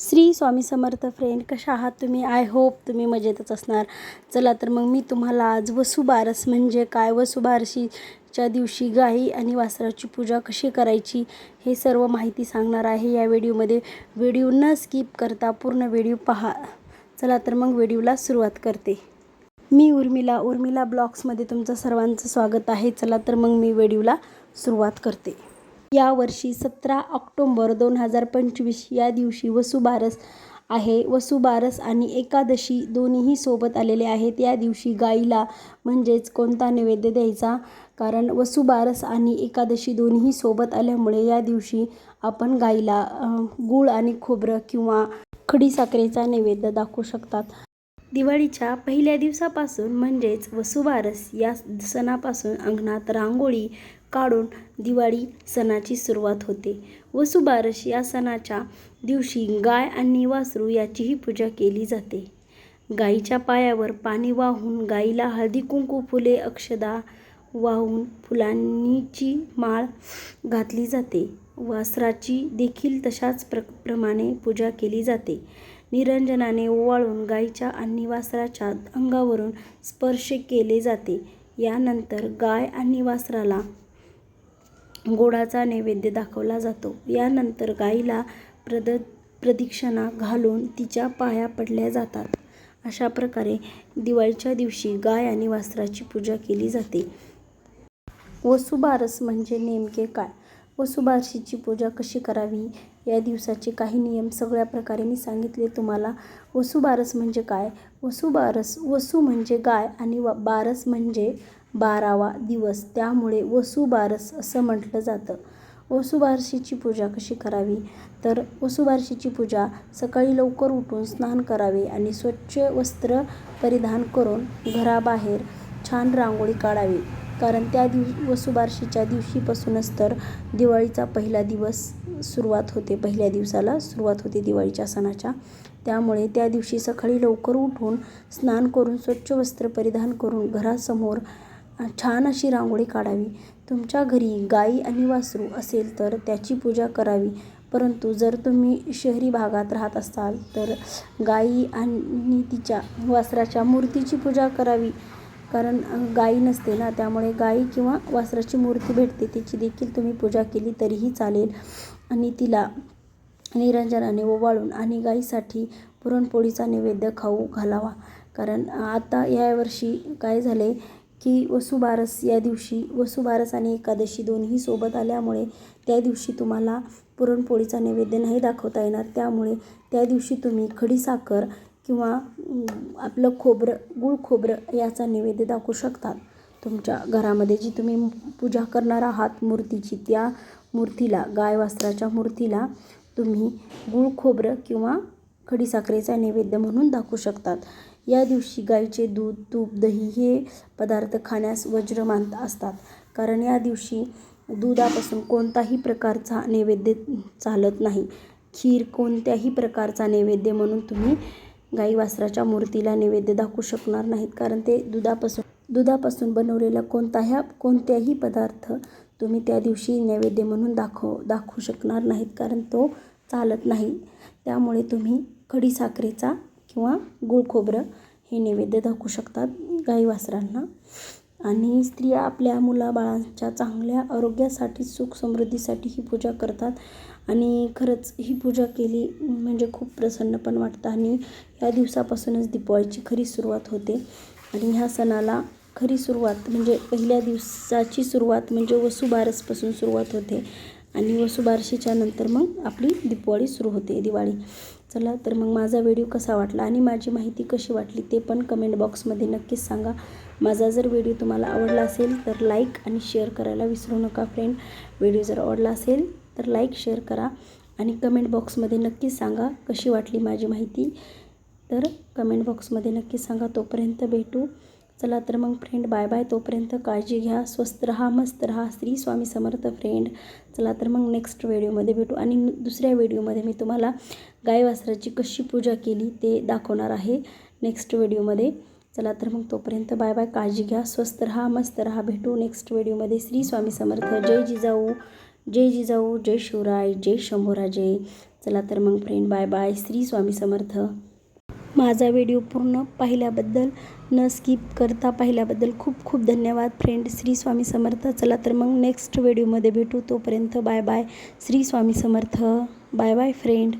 श्री स्वामी समर्थ friend कशा आहात तुम्ही? आय होप तुम्ही मजेतच असणार. चला तर मग मी तुम्हाला आज वसुबारस म्हणजे काय? वसुबारशीच्या दिवशी गाई आणि वासराची पूजा कशी करायची हे सर्व माहिती सांगणार आहे या व्हिडिओमध्ये. व्हिडिओ न स्किप करता पूर्ण व्हिडिओ पहा. चला तर मग व्हिडिओला सुरुवात करते. मी उर्मिला उर्मिला ब्लॉग्समध्ये तुमचं सर्वांचं स्वागत आहे. चला तर मग मी व्हिडिओला सुरुवात करते. यावर्षी सतरा ऑक्टोंबर दोन हजार पंचवीस या दिवशी वसुबारस आहे. वसुबारस आणि एकादशी दोन्हीही सोबत आलेले आहेत. या दिवशी गाईला म्हणजेच कोणता नैवेद्य द्यायचा? कारण वसुबारस आणि एकादशी दोन्ही सोबत आल्यामुळे या दिवशी आपण गाईला गूळ आणि खोबरं किंवा खडीसाखरेचा नैवेद्य दाखवू शकतात. दिवाळीच्या पहिल्या दिवसापासून म्हणजेच वसुबारस या सणापासून अंगणात रांगोळी काढून दिवाळी सणाची सुरुवात होते. वसुबारस या सणाच्या दिवशी गाय आणि वासरू याचीही पूजा केली जाते. गाईच्या पायावर पाणी वाहून गाईला हळदी कुंकू फुले अक्षदा वाहून फुलांनीची माळ घातली जाते. वासराची देखील तशाच प्र प्रमाणे पूजा केली जाते. निरंजनाने ओवाळून गाईच्या आणि वासराच्या अंगावरून स्पर्श केले जाते. यानंतर गाय आणि वासराला गोडाचा नैवेद्य दाखवला जातो. यानंतर गाईला प्रद प्रदक्षिणा घालून तिच्या पाया पडल्या जातात. अशा प्रकारे दिवाळीच्या दिवशी गाय आणि वासराची पूजा केली जाते. वसुबारस म्हणजे नेमके काय? वसुबारशीची पूजा कशी करावी? या दिवसाचे काही नियम सगळ्या प्रकारे मी सांगितले तुम्हाला. वसुबारस म्हणजे काय? वसुबारस वसू म्हणजे गाय आणि व बारस म्हणजे बारावा दिवस. त्यामुळे वसुबारस असं म्हटलं जातं. वसुबारशीची पूजा कशी करावी? तर वसुबारशीची पूजा सकाळी लवकर उठून स्नान करावे आणि स्वच्छ वस्त्र परिधान करून घराबाहेर छान रांगोळी काढावी. कारण त्या दिव वसुबारशीच्या दिवशीपासूनच तर दिवाळीचा पहिला दिवस सुरुवात होते. पहिल्या दिवसाला सुरुवात होते दिवाळीच्या सणाच्या. त्यामुळे त्या दिवशी सकाळी लवकर उठून स्नान करून स्वच्छ वस्त्र परिधान करून घरासमोर छान अशी रांगोळी काढावी. तुमच्या घरी गाई आणि वासरू असेल तर त्याची पूजा करावी. परंतु जर तुम्ही शहरी भागात राहत असाल तर गाई आणि तिच्या वासराच्या मूर्तीची पूजा करावी. कारण गाई नसते ना त्यामुळे गाई किंवा वासराची मूर्ती भेटते तिची देखील तुम्ही पूजा केली तरीही चालेल. आणि तिला निरंजनाने ओवाळून आणि गाईसाठी पुरणपोळीचा नैवेद्य खाऊ घालावा. कारण आता यावर्षी काय झाले की वसुबारस या दिवशी वसुबारस आणि एकादशी दोन्ही सोबत आल्यामुळे त्या दिवशी तुम्हाला पुरणपोळीचा नैवेद्य नाही दाखवता येणार. त्यामुळे त्या दिवशी तुम्ही खडीसाखर किंवा आपलं खोबरं गुळ खोबरं याचा नैवेद्य दाखवू शकतात. तुमच्या घरामध्ये जी तुम्ही पूजा करणार आहात मूर्तीची त्या मूर्तीला गाय वस्त्राच्या मूर्तीला तुम्ही गुळ खोबरं किंवा खडीसाखरेचा नैवेद्य म्हणून दाखवू शकतात. या दिवशी गाईचे दूध तूप दही हे पदार्थ खाण्यास वज्र मानत असतात. कारण या दिवशी दुधापासून कोणताही प्रकारचा नैवेद्य चालत नाही. खीर कोणत्याही प्रकारचा नैवेद्य म्हणून तुम्ही गाई वासराच्या मूर्तीला नैवेद्य दाखवू शकणार नाहीत कारण ते दुधापासून दुधापासून बनवलेला कोणताही कोणत्याही पदार्थ तुम्ही त्या दिवशी नैवेद्य म्हणून दाखव दाखवू शकणार नाहीत कारण तो चालत नाही. त्यामुळे तुम्ही खडीसाखरेचा किंवा गूळ खोबरं हे नैवेद्य दाखवू शकतात गाई वासरांना. आणि स्त्रिया आपल्या मुलाबाळांच्या चांगल्या आरोग्यासाठी सुख समृद्धीसाठी ही पूजा करतात. आणि खरंच ही पूजा केली म्हणजे खूप प्रसन्न पण वाटतं. आणि या दिवसापासूनच दीपावलीची खरी सुरुवात होते. आणि ह्या सणाला खरी सुरुवात म्हणजे पहिल्या दिवसाची सुरुवात म्हणजे वसुबारसपासून सुरुवात होते. आणि वसुबारशीच्या नंतर मग आपली दीपवाळी सुरू होते दिवाळी. चला तर मग माझा व्हिडिओ कसा वाटला आणि माझी माहिती कशी वाटली ते पण कमेंट बॉक्समध्ये नक्कीच सांगा. माझा जर व्हिडिओ तुम्हाला आवडला असेल तर लाईक आणि शेअर करायला विसरू नका फ्रेंड व्हिडिओ जर आवडला असेल तर लाईक शेअर करा आणि कमेंट बॉक्समध्ये नक्कीच सांगा कशी वाटली माझी माहिती. तर कमेंट बॉक्समध्ये नक्कीच सांगा. तोपर्यंत भेटू. चला तर मग फ्रेंड बाय बाय तोपर्यंत काळजी घ्या स्वस्त रहा मस्त रहा. श्री स्वामी समर्थ फ्रेंड चला तर मग नेक्स्ट व्हिडिओमध्ये भेटू. आणि दुसऱ्या व्हिडिओमध्ये मी तुम्हाला गाय वासराची कशी पूजा केली ते दाखवणार आहे नेक्स्ट व्हिडिओमध्ये चला तर मग तोपर्यंत बाय बाय काळजी घ्या स्वस्त रहा मस्त रहा. भेटू नेक्स्ट व्हिडिओमध्ये श्री स्वामी समर्थ. जय जिजाऊ जय जिजाऊ जय शिवराय जय शंभूराजे. चला तर मग friend bye bye Shri Swami Samarth. माझा व्हिडिओ पूर्ण पाहिल्याबद्दल न स्किप करता पाहिल्याबद्दल खूप खूप धन्यवाद फ्रेंड श्री स्वामी समर्थ. चला तर मग नेक्स्ट व्हिडिओमध्ये भेटू. तोपर्यंत bye bye Shri Swami Samarth. Bye bye friend